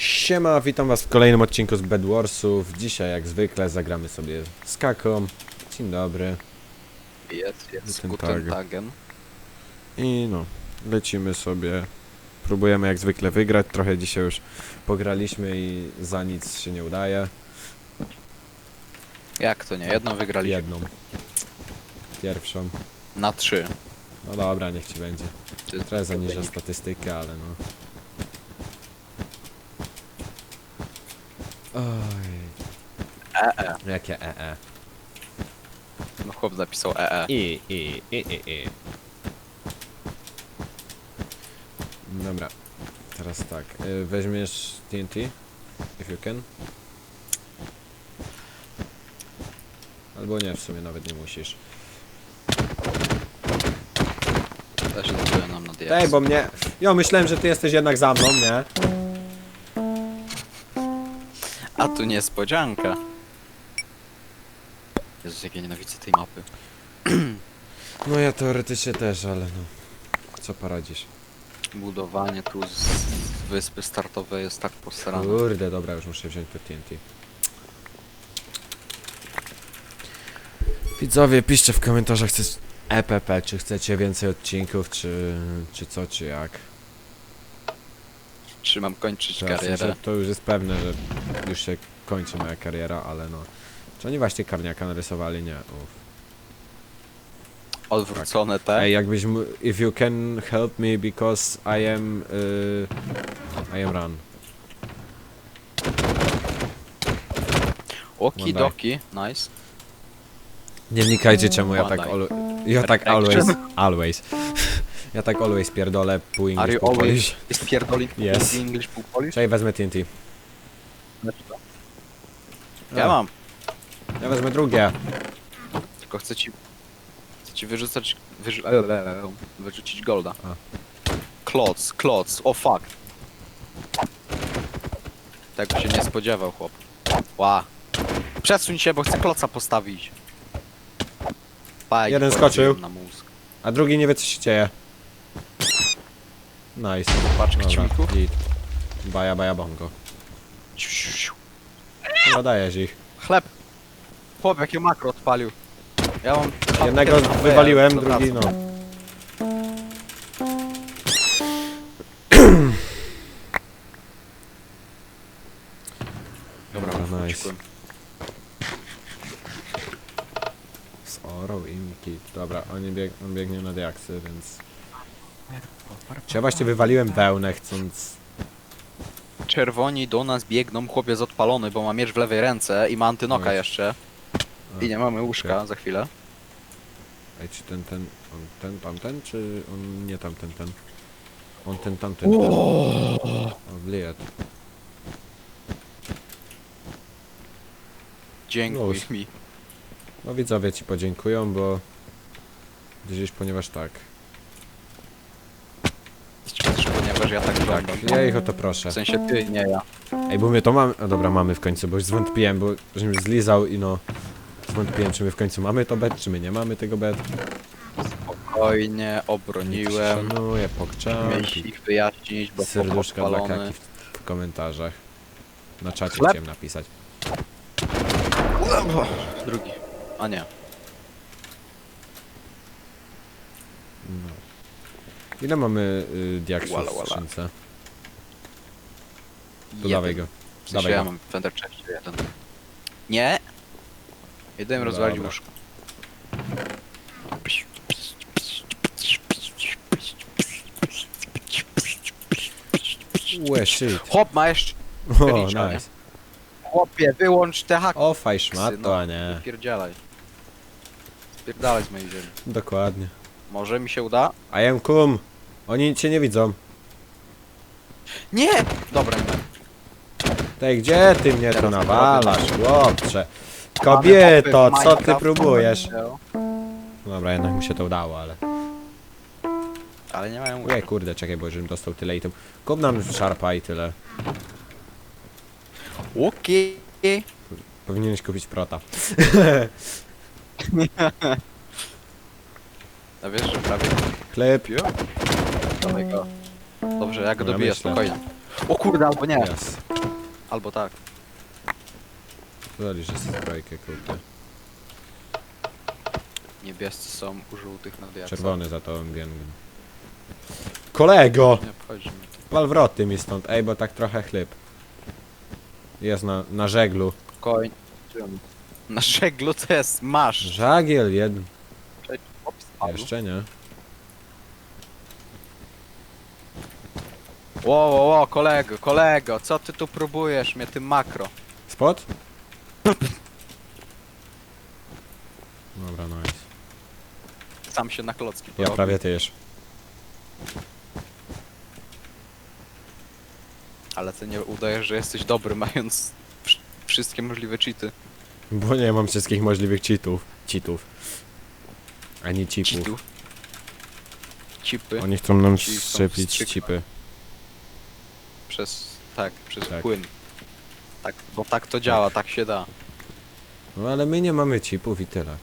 Siema, witam was w kolejnym odcinku z Bed Warsów. Dzisiaj jak zwykle zagramy sobie z Kaką. Dzień dobry. Jest, jest. Guten Guten Tag. Tagen. I no, lecimy sobie. Próbujemy jak zwykle wygrać. Trochę dzisiaj już pograliśmy i za nic się nie udaje. Jak to nie? Jedną wygraliśmy. Jedną. Pierwszą. Na trzy. No dobra, niech ci będzie. Trochę zaniżę statystykę, ale no. Oj. E, e. Jakie e e. No chłop zapisał EE. I, i, i, i, i. Dobra. Teraz tak. y, Weźmiesz TNT? If you can. Albo nie, w sumie nawet nie musisz. Zacząłem nam na. Ej, bo mnie... Jo, myślałem, że ty jesteś jednak za mną, nie? A tu niespodzianka. Jezus, jak ja nienawidzę tej mapy. No ja teoretycznie też, ale no... Co poradzisz? Budowanie tu z wyspy startowej jest tak posrane. Kurde, dobra, już muszę wziąć to TNT. Widzowie, piszcie w komentarzach, chcecie EPP, czy chcecie więcej odcinków, czy, czy co, czy jak. Czy mam kończyć sensie, karierę? to już jest pewne, że już się kończy moja kariera, ale no... Czy oni właśnie karniaka narysowali? Nie. Uf. Odwrócone te. Ej, jakbyś mu... If you can help me because I am... Y, I am run. Okidoki, nice. Nie wnikajcie czemu ja tak... ja tak always... Always. Ja tak always pierdolę pół Are English, you pół always Polish. jest pierdolnik Yes. English, pół Polish? Czekaj, wezmę TNT. Ja A, mam. Ja wezmę drugie. Tylko chcę ci... Chcę ci wyrzucać... Wyrzu wyrzucić golda. A. Kloc, kloc, o fuck. Tego się nie spodziewał chłop. Ła. Przesuń się, bo chcę kloca postawić. Bajki Jeden skoczył. Na mózg. A drugi nie wie co się dzieje. Nice. Patrz, kciuku. Baja, baja, bongo. Chyba dajesz ich. Chleb. Chłop, jakie makro odpalił. Ja mam... Jednego wywaliłem, dobra, drugi no. Dobra, Dobra, nice. Z orą. Dobra, oni bieg on biegnie na diaksy, więc... Czy ja właśnie wywaliłem wełnę chcąc... Czerwoni do nas biegną, chłopiec odpalony, bo ma miecz w lewej ręce i ma antynoka Nice. jeszcze. I nie mamy łóżka za chwilę. Ej, czy ten, ten... On ten, tamten, czy on nie tamten, ten? On ten, tamten. ten. O, bliet. Dziękuj Luz. mi. No widzowie ci podziękują, bo... Gdzieś, ponieważ tak. Ponieważ ja tak Tak, żądam. ja ich o to proszę. W sensie ty, nie ja. Ej, bo my to mamy... No dobra, mamy w końcu, bo już zwątpiłem, bo żebym zlizał i no... Zwątpiłem, czy my w końcu mamy to bet, czy my nie mamy tego bet. Spokojnie, obroniłem. Szanuję, pokczam. ich wyjaśnić, bo Serduszka dla kaki w, w komentarzach. Na czacie Chleb? chciałem napisać. Drugi. A nie. No. Ile mamy y, diaksów Wala, w wala. skrzynce? To Jeden. dawaj go. W sensie dawaj ja go. mam Fender 6 jeden. Nie! Jeden rozwalił Dobra. łóżko. Łe, shit. Chłop ma jeszcze... O, nie? nice. Chłopie, wyłącz te haki. O, faj szmato, a nie. Spierdzielaj. Spierdalaj z mojej ziemi. Dokładnie. Może mi się uda? I am kum. Oni cię nie widzą. Nie! Dobra, nie. Tej, gdzie ty mnie tu Teraz nawalasz, chłopcze? Kobieto, co ty próbujesz? Dobra, jednak mi się to udało, ale... Ale nie mają Ej, kurde, czekaj, bo żebym dostał tyle item. Kup nam szarpa i tyle. Łuki! Powinieneś kupić prota. A wiesz, że prawie Chleb. Dawaj go. Dobrze, jak go No ja dobiję, myślę. spokojnie. O kurde, albo nie. Yes. Albo tak. Zalisz, że zbrojkę kupię. Niebiescy są u żółtych na diaksach. Czerwony za to biegnie. Kolego! Nie obchodzi mnie to. Wal wroty mi stąd, ej, bo tak trochę chleb. Jest na, na żeglu. Koń. Na żeglu to jest masz. Żagiel jeden. Ops, padł. Jeszcze nie. Ło, ło, ło, kolego, kolego, co ty tu próbujesz mnie tym makro? Spot? Dobra, nice. Sam się na klocki Ja porobił. prawie też. Ale ty nie udajesz, że jesteś dobry, mając wsz- wszystkie możliwe cheaty. Bo nie mam wszystkich możliwych cheatów. Cheatów. Ani chipów. Cheatów. Chipy Oni chcą nam Ci chcą szczepić wstrzyknąć. chipy. Przez, tak, przez Tak. płyn. Tak, bo tak to działa, tak się da. No ale my nie mamy chipów i tyle.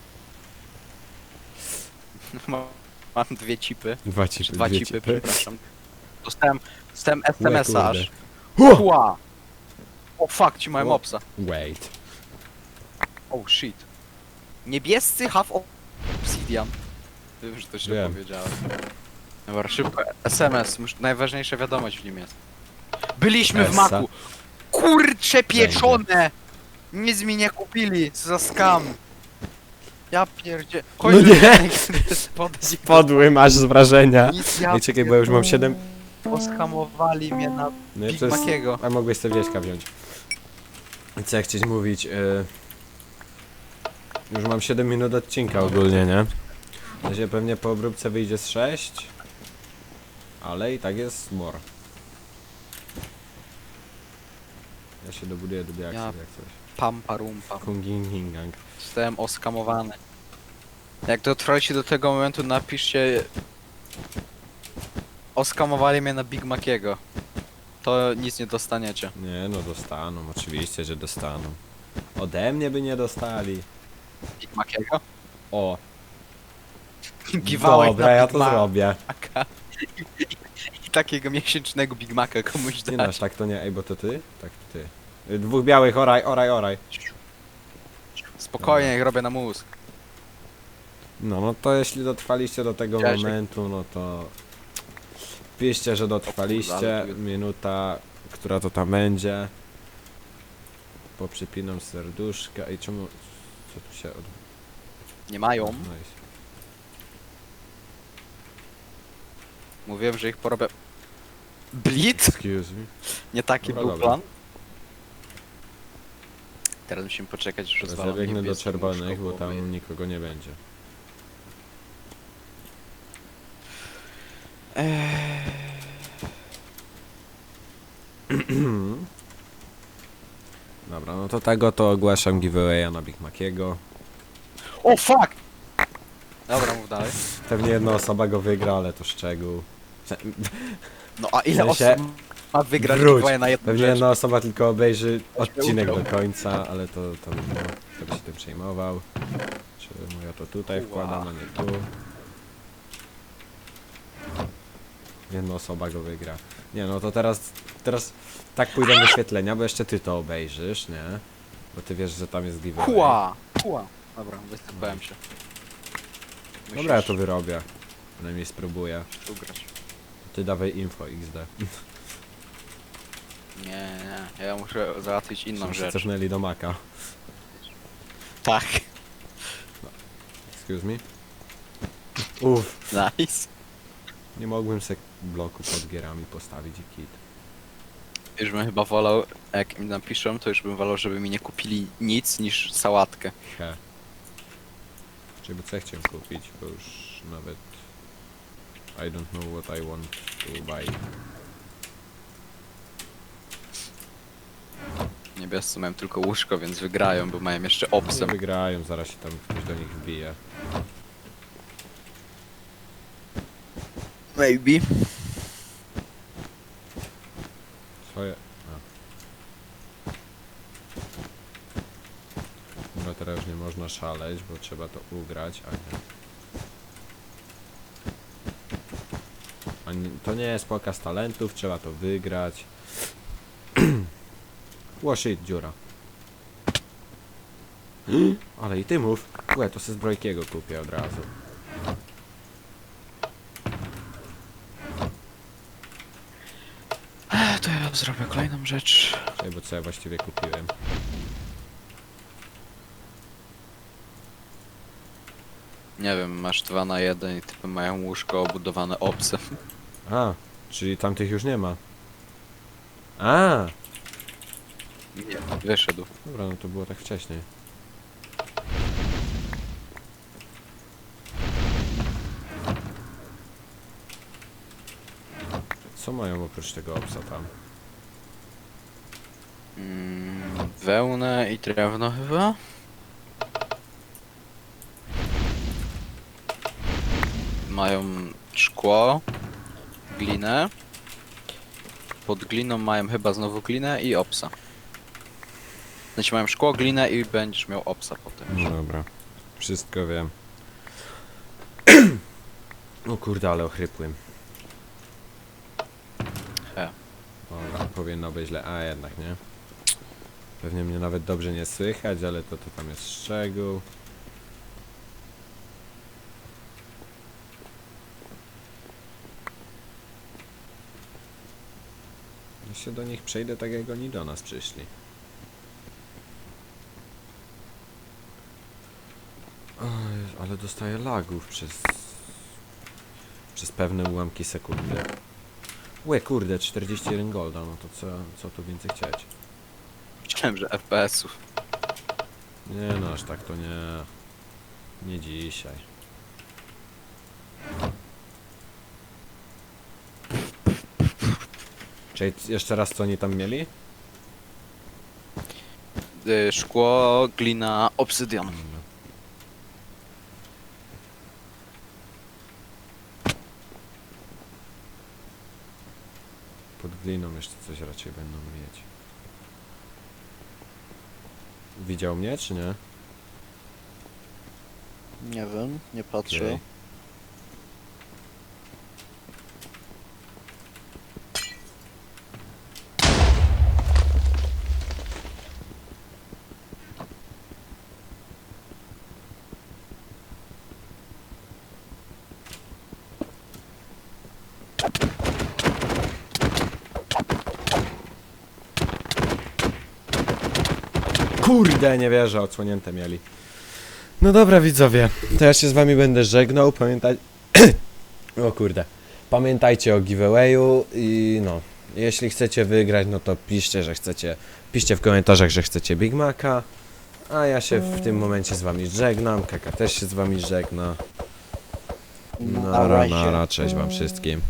Mam- Mam dwie chipy, Dwa czy chipy, dwa dwie chipy, przepraszam. Dostałem, dostałem Łe, SMS-a kurde. aż. Huh! Ła! O fuck, ci mają Ło. opsa. Wait. Oh shit. Niebiescy have obsidian. Wiem, że to źle Wiem. powiedziałem. Dobra, szybko. SMS, najważniejsza wiadomość w nim jest. Byliśmy w Essa. maku. Kurcze pieczone! Nic mi nie kupili, co za skam. Ja pierdzie... No nie! Spodnie. Podły masz z wrażenia. Nic ja Ej, czekaj, bo ja już mam 7... Poskamowali mnie na No i Big to jest... Maciego. A mogłeś sobie wieśka wziąć. Co ja chcieć mówić? E... Już mam 7 minut odcinka ogólnie, nie? Na razie pewnie po obróbce wyjdzie z 6. Ale i tak jest more. Ja się dobuduję do diaksów Ja- jak coś. Pampa rumpa. Kunging Zostałem oskamowany. Jak dotrwacie do tego momentu, napiszcie... Oskamowali mnie na Big Maciego. To nic nie dostaniecie. Nie no, dostaną, oczywiście, że dostaną. Ode mnie by nie dostali. Big Maciego? O, dobra, na ja Big to Maca. zrobię. I takiego miesięcznego Big Maca komuś Nie no, dać. aż tak to nie, ej, bo to ty? Tak, to ty. Y, Dwóch białych, oraj, oraj, oraj. Spokojnie, jak robię na mózg. No, no to jeśli dotrwaliście do tego Cześć. momentu, no to piszcie, że dotrwaliście. Minuta, która to tam będzie. Poprzypinam serduszka. Ej, czemu... Co tu się... Od... Nie mają. Nice. Mówiłem, że ich porobię. Blitz? Excuse me. Nie taki Dobra, był dobra. plan. Teraz musimy poczekać, że rozwalam Zabiegnę do niebieską czerwonych, bo łóżko, tam nikogo nie będzie. Eee, Dobra, no to tego to ogłaszam giveawaya na Big Maciego. O fuck! Dobra, mów dalej. Pewnie jedna osoba go wygra, ale to szczegół. No a ile sensie- osób ma wygrać Wróć. na jedną Pewnie rzecz? jedna osoba tylko obejrzy odcinek do końca, ale to no, kto by się tym przejmował. Czemu ja to tutaj wkładam, a nie tu? Jedna osoba go wygra. Nie no to teraz, teraz tak pójdą wyświetlenia, bo jeszcze ty to obejrzysz, nie? Bo ty wiesz, że tam jest giveaway. Kła! Kła! Dobra, wysypałem się. Dobra, ja to wyrobię. Przynajmniej spróbuję. Musisz ugrać. Ty dawaj info XD. Nie, nie, ja muszę załatwić inną rzecz. cofnęli do maka. Tak, Excuse me? Uff, nice. nie mogłem se bloku pod gierami postawić i kit. Już bym chyba wolał, jak mi napiszą, to już bym wolał, żeby mi nie kupili nic niż sałatkę. He. Czyli co ja chciałem kupić, bo już nawet I don't know what I want to buy. Niebiescy mają tylko łóżko, więc wygrają, bo mają jeszcze Nie obsem. wygrają, zaraz się tam ktoś do nich wbije. Maybe. Swoje... A. No teraz już nie można szaleć, bo trzeba to ugrać, a nie. A nie, to nie jest pokaz talentów, trzeba to wygrać. Łoshit, dziura. Ale i ty mów. Łe, to se zbrojkiego kupię od razu. To ja zrobię kolejną rzecz. Czekaj, bo co ja właściwie kupiłem? Nie wiem, masz 2 na 1 i typy mają łóżko obudowane obsem. A, czyli tamtych już nie ma. A, Nie, wyszedł. dobra, no to było tak wcześniej. Co mają oprócz tego obsa tam? Mm, wełnę i drewno chyba? Mają szkło, glinę. Pod gliną mają chyba znowu glinę i opsa. Znaczy mają szkło, glinę i będziesz miał opsa potem. No dobra, wszystko wiem. o kurde, ale ochrypłem. He. Dobra, powinno być źle, a jednak nie. Pewnie mnie nawet dobrze nie słychać, ale to, to tam jest szczegół. Się do nich przejdę tak jak oni do nas przyszli. Oj, ale dostaję lagów przez... przez pewne ułamki sekundy. Łe, kurde, 41 golda, no to co, co tu więcej chcieć? Myślałem, że FPS-ów. Nie no, aż tak to nie... Nie dzisiaj. Czyli jeszcze raz co oni tam mieli? Y, szkło, glina, obsydian. Pod gliną jeszcze coś raczej będą mieć. Widział mnie, czy nie? Nie wiem, nie patrzę. Okej. Kurde, nie wierzę, odsłonięte mieli. No dobra widzowie, to ja się z wami będę żegnał, pamiętaj... o kurde. Pamiętajcie o giveawayu i no, jeśli chcecie wygrać, no to piszcie, że chcecie, piszcie w komentarzach, że chcecie Big Maca, a ja się w tym momencie z wami żegnam, Kaka też się z wami żegna. Na Nara, nara, cześć wam wszystkim.